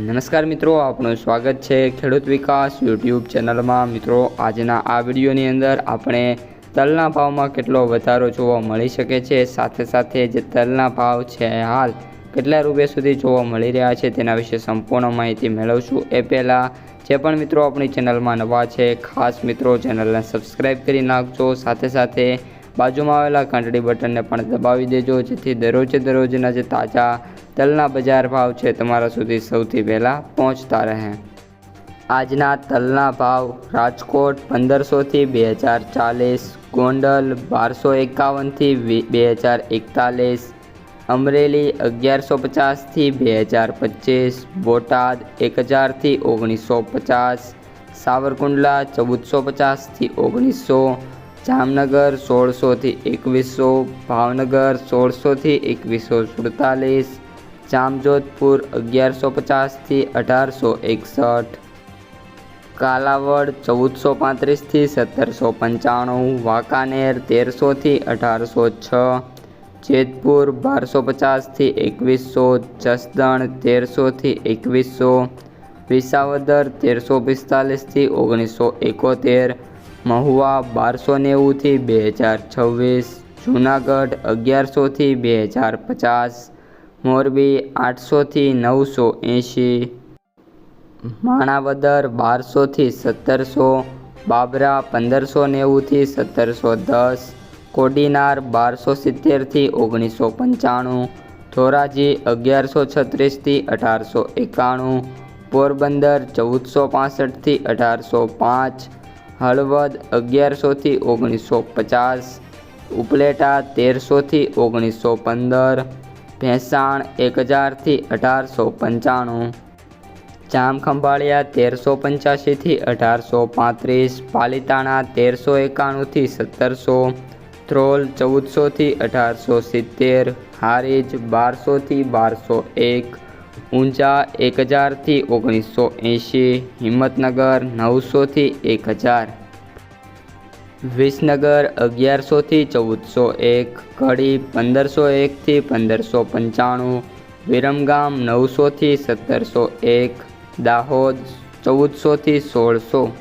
નમસ્કાર મિત્રો, આપનું સ્વાગત છે ખેડૂત વિકાસ યુટ્યુબ ચેનલમાં. મિત્રો, આજના આ વિડીયોની અંદર આપણે તલના ભાવમાં કેટલો વધારો જોવા મળી શકે છે, સાથે સાથે જે તલના ભાવ છે, હાલ કેટલા રૂપિયા સુધી જોવા મળી રહ્યા છે, તેના વિશે સંપૂર્ણ માહિતી મેળવશું. એ પહેલાં, જે પણ મિત્રો આપણી ચેનલમાં નવા છે, ખાસ મિત્રો ચેનલને સબસ્ક્રાઈબ કરી નાખજો. સાથે સાથે બાજુમાં આવેલા ઘંટડી બટનને પણ દબાવી દેજો, જેથી દરરોજે દરરોજના જે તાજા તલના બજાર ભાવ છે તમારા સુધી સૌથી પહેલાં પહોંચતા રહે. આજના તલના ભાવ રાજકોટ પંદરસોથી બે હજાર ચાલીસ, ગોંડલ બારસો એકાવનથી બે હજાર એકતાલીસ, અમરેલી અગિયારસો પચાસથી બે હજાર પચીસ, બોટાદ એક હજારથી ઓગણીસો પચાસ, સાવરકુંડલા ચૌદસો પચાસથી ઓગણીસો, જામનગર સોળસોથી એકવીસો, ભાવનગર સોળસોથી એકવીસો સુડતાલીસ જામજોધપુર અગિયારસો પચાસથી અઢારસો એકસઠ. કાલાવડ ચૌદસો પાંત્રીસથી સત્તરસો પંચાણું. વાંકાનેર તેરસોથી અઢારસો છ. જેતપુર બારસો પચાસથી એકવીસો. જસદણ તેરસોથી એકવીસો. વિસાવદર તેરસો પિસ્તાલીસથી ઓગણીસો એકોતેર. મહુવા બારસો નેવુંથી બે હજાર છવ્વીસ. જૂનાગઢ અગિયારસોથી બે હજાર પચાસ. મોરબી આઠસોથી નવસો એંશી. માણાવદર બારસોથી સત્તરસો. બાબરા પંદરસો નેવુંથી સત્તરસો દસ. કોડીનાર બારસો સિત્તેરથી ઓગણીસો પંચાણું. ધોરાજી અગિયારસો છત્રીસથી અઢારસો એકાણું. પોરબંદર ચૌદસો પાસઠથી અઢારસો પાંચ. હળવદ અગિયારસોથી ઓગણીસો પચાસ. ઉપલેટા તેરસોથી ઓગણીસો પંદર. ભેંસાણ એક હજારથી અઢારસો પંચાણું. જામખંભાળિયા તેરસો પંચ્યાસીથી અઢારસો પાંત્રીસ. પાલિતાણા તેરસો એકાણુંથી સત્તરસો. ધ્રોલ ચૌદસોથી અઢારસો સિત્તેર. હારીજ બારસોથી બારસો એક. ઊંઝા એક હજારથી ઓગણીસો એંશી. હિંમતનગર નવસોથી એક હજાર. વિસનગર અગિયારસોથી ચૌદસો એક, કડી પંદરસો એકથી પંદરસો પંચાણું, વિરમગામ નવસોથી સત્તરસો એક, દાહોદ ચૌદસોથી સોળસો.